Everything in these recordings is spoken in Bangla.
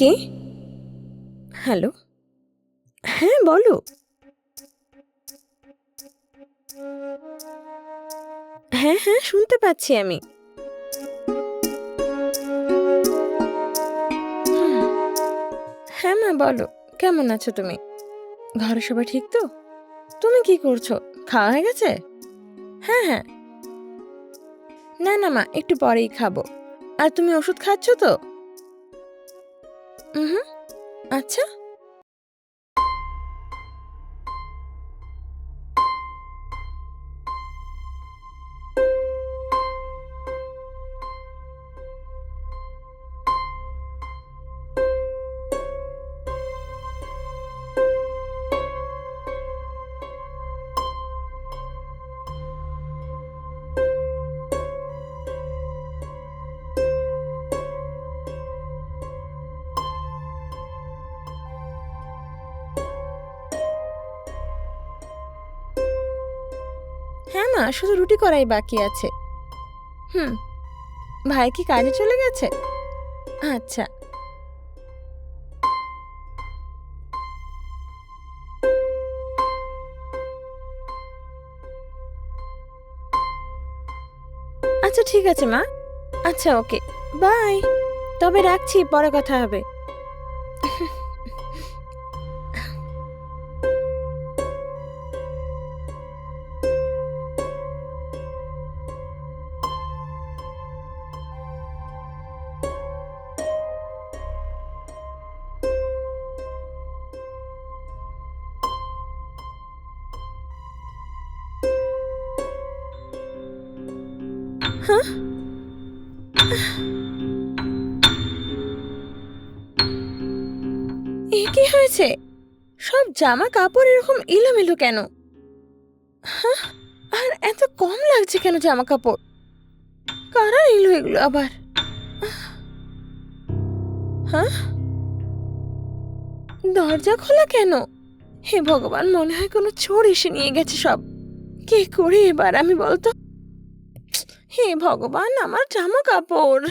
কে? হ্যালো? হ্যাঁ বলো। হ্যাঁ হ্যাঁ শুনতে পাচ্ছি আমি। হ্যাঁ মা, বলো। কেমন আছো তুমি? ঘরে সবাই ঠিক তো? তুমি কি করছ? খাওয়া হয়ে গেছে? হ্যাঁ হ্যাঁ। না না মা, একটু পরেই খাব। আর তুমি ওষুধ খাচ্ছ তো? হুম হ্যাঁ মা শুধু রুটি করাই বাকি আছে। হুম, ভাই কি কাজে চলে গেছে? আচ্ছা। আচ্ছা ঠিক আছে মা। আচ্ছা ওকে। বাই। তবে রাখছি, পরে কথা হবে। এ কি হয়েছে? সব জামা কাপড় এরকম এলোমেলো কেন? আর এত কম লাগছে কেন জামা কাপড়? কারা এলো এগুলো আবার? দরজা খোলা কেন? হে ভগবান, মনে হয় কোনো চোর এসে নিয়ে গেছে সব। কে করে এবার আমি বলতো? হে ভগবান, আমার জামা কাপড়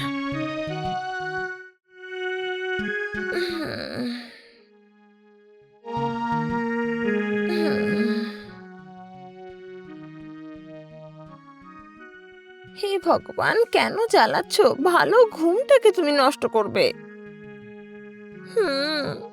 হে ভগবান, কেন জ্বালাচ্ছ? ভালো ঘুমটাকে তুমি নষ্ট করবে। হুম।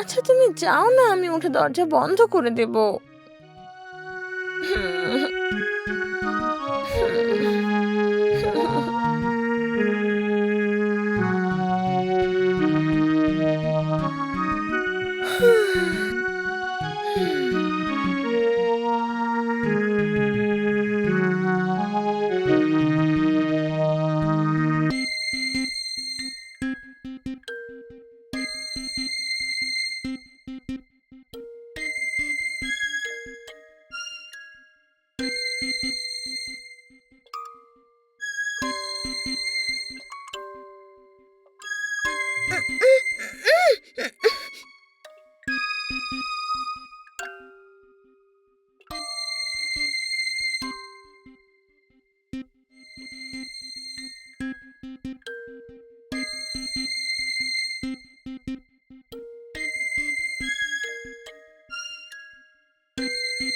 আচ্ছা তুমি যাও না আমি উঠে দরজা বন্ধ করে দেব। Beep, beep,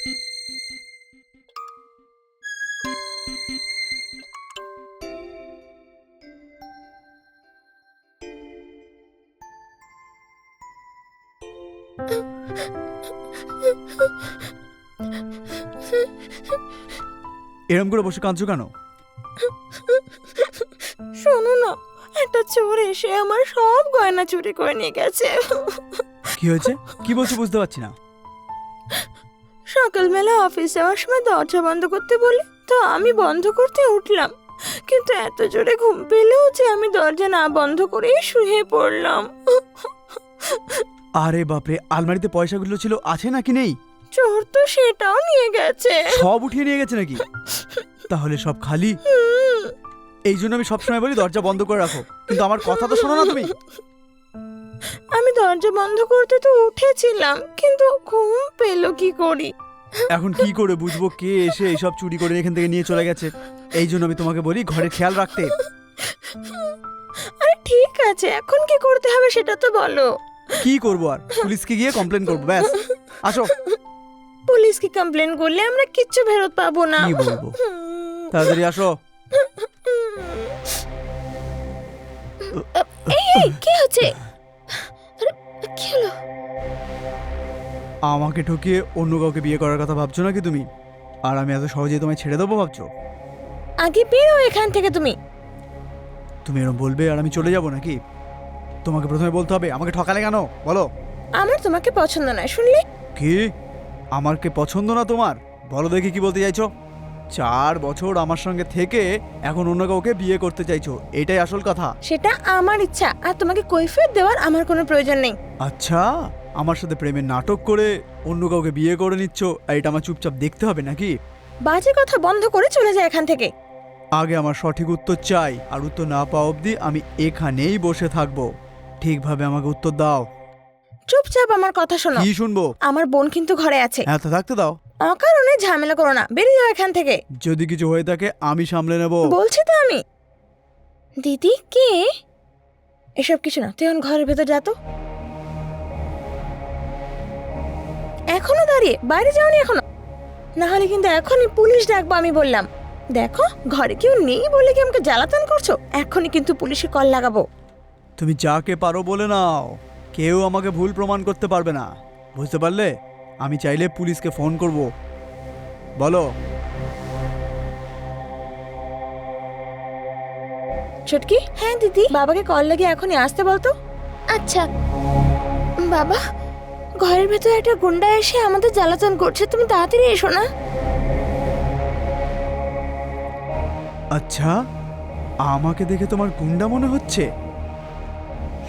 beep. এরম করে বসে কাঁদছো কেন? শোনো না একটা চোর এসে আমার সব গয়না চুরি করে নিয়ে গেছে। কি হয়েছে? কি বলছো বুঝতে পারছি না। সকালবেলা অফিস যাওয়ার সময় দরজা বন্ধ করতে বলে তো আমি বন্ধ করতে উঠলাম। কিন্তু এত জোরে ঘুম পেলেও যে আমি দরজা না বন্ধ করেই শুয়ে পড়লাম। আরে বাপরে আলমারিতে পয়সাগুলো ছিল আছে নাকি নেই? চোর তো সেটাও নিয়ে গেছে। সব উঠিয়ে নিয়ে গেছে নাকি? তাহলে সব খালি? এই জন্য আমি সবসময় বলি দরজা বন্ধ করে রাখো। কিন্তু আমার কথা তো শোনো না তুমি। আমি দরজা বন্ধ করতে তো উঠেছিলাম কিন্তু ঘুম পেল কি করি? এখন কি করে বুঝব কে এসে এইসব চুরি করে এখান থেকে নিয়ে চলে গেছে? এই জন্য আমি তোমাকে বলি ঘরে খেয়াল রাখতে। আরে ঠিক আছে এখন কি করতে হবে সেটা তো বলো। কি করব আর? পুলিশকে গিয়ে কমপ্লেন করব ব্যাস। আসো। পুলিশকে কমপ্লেন করলে আমরা কিচ্ছু ফেরত পাবো না। কি বলব? তাড়াতাড়ি আসো। এই এই কি হচ্ছে? আরে কি হলো? আমাকে ঠকিয়ে অন্য কাউকে বিয়ে করার কথা ভাবছ নাকি তুমি? আর আমি এত সহজেই তোমায় ছেড়ে দেবো ভাবছ? আগে বেরো এখান থেকে তুমি। তুমি এরকম বলবে আর আমি চলে যাব নাকি? তোমাকে প্রথমে বলতে হবে আমাকে ঠকালে কেন? বলো। আমার তোমাকে পছন্দ নয় শুনলে? কি? আমার কে পছন্দ না তোমার? বলো দেখি কি বলতে চাইছো। চার বছর আমার সঙ্গে থেকে এখন অন্য কাউকে বিয়ে করতে চাইছো এটাই আসল কথা। সেটা আমার ইচ্ছা আর তোমাকে কৈফিয়ত দেওয়ার আমার কোনো প্রয়োজন নেই। আচ্ছা আমার সাথে প্রেমের নাটক করে অন্য কাউকে বিয়ে করে নিচ্ছ আর এটা আমার চুপচাপ দেখতে হবে নাকি? বাজে কথা বন্ধ করে চলে যায় এখান থেকে। আগে আমার সঠিক উত্তর চাই আর উত্তর না পাওয়া অবধি আমি এখানেই বসে থাকব। ঠিকভাবে আমাকে উত্তর দাও। চুপচাপ আমার কথা শোনো। কি শুনব? আমার বোন কিন্তু ঘরে আছে। হ্যাঁ তো থাকতে দাও। অকারণে ঝামেলা করো না। বেরিয়ে যাও এখান থেকে। যদি কিছু হয়ে থাকে আমি সামলে নেব। বলছি তো আমি। দিদি কে? এসব কিছু না। তুই এখন ঘরের ভেতর যা তো। এখনও দাঁড়িয়ে? বাইরে যাওনি এখনও? না হলে কিন্তু এখনই পুলিশ ডাকবো আমি বললাম। দেখো ঘরে কেউ নেই বলে কি আমাকে জ্বালাতন করছ? এখনই কিন্তু পুলিশে কল লাগাবো। তুমি যাকে পারো বলে নাও। কেউ আমাকে ভুল প্রমাণ করতে পারবে না। বুঝতে পারলে? আমি চাইলে পুলিশকে ফোন করব। বলো। ছুটকি হ্যাঁ দিদি। বাবাকে কল লাগিয়ে এখনই আসতে বলতো। আচ্ছা। বাবা ঘরের ভেতরে একটা গুন্ডা এসে আমাদের জ্বালাতন করছে। তুমি তাড়াতাড়ি এসো না। আচ্ছা আমাকে দেখে তোমার গুন্ডা মনে হচ্ছে?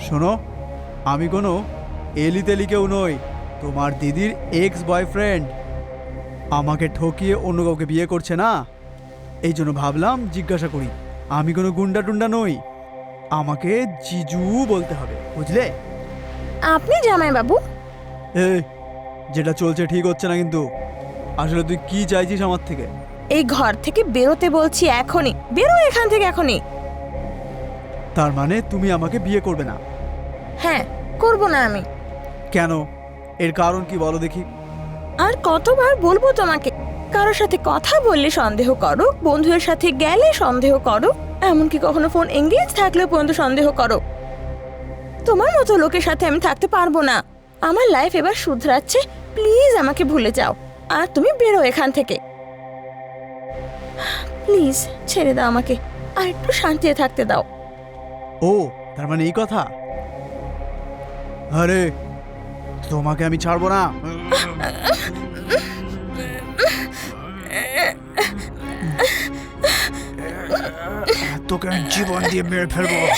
শোনো আমি কোনো এলি তেলি কেউ নই তোমার দিদির এক্স বয়ফ্রেন্ড আমাকে ঠকিয়ে অন্য কাউকে বিয়ে করছে না? এই জন্য ভাবলাম জিজ্ঞাসা করি আমি কোনো গুন্ডা টুন্ডা নই। আমাকে জিজু বলতে হবে বুঝলে? আপনি জামাই বাবু। এই যেটা চলছে ঠিক হচ্ছে না কিন্তু। আসলে তুই কি চাইছিস আমার থেকে? এই ঘর থেকে বেরোতে বলছি এখনই বেরো এখান থেকে এখনই। তার মানে তুমি আমাকে বিয়ে করবে না। হ্যাঁ করব না আমি। কেন? এর কারণ কি বলো দেখি। আর কতবার বলব তোমাকে? কারোর সাথে কথা বললে সন্দেহ করো বন্ধুদের সাথে গেলে সন্দেহ করো এমনকি কখনো ফোন এঙ্গেজ থাকলেও পর্যন্ত সন্দেহ করো। তোমার মতো লোকের সাথে আমি থাকতে পারব না। আমার লাইফ এবার শুধরাচ্ছে প্লিজ আমাকে ভুলে যাও। আর তুমি বেরো এখান থেকে। প্লিজ ছেড়ে দাও আমাকে আর একটু শান্তিতে থাকতে দাও। ও তার মানে এই কথা? আরে তোমাকে আমি ছাড়বো না তোকে আমি জীবন দিয়ে মেরে ফেলব আমাকে!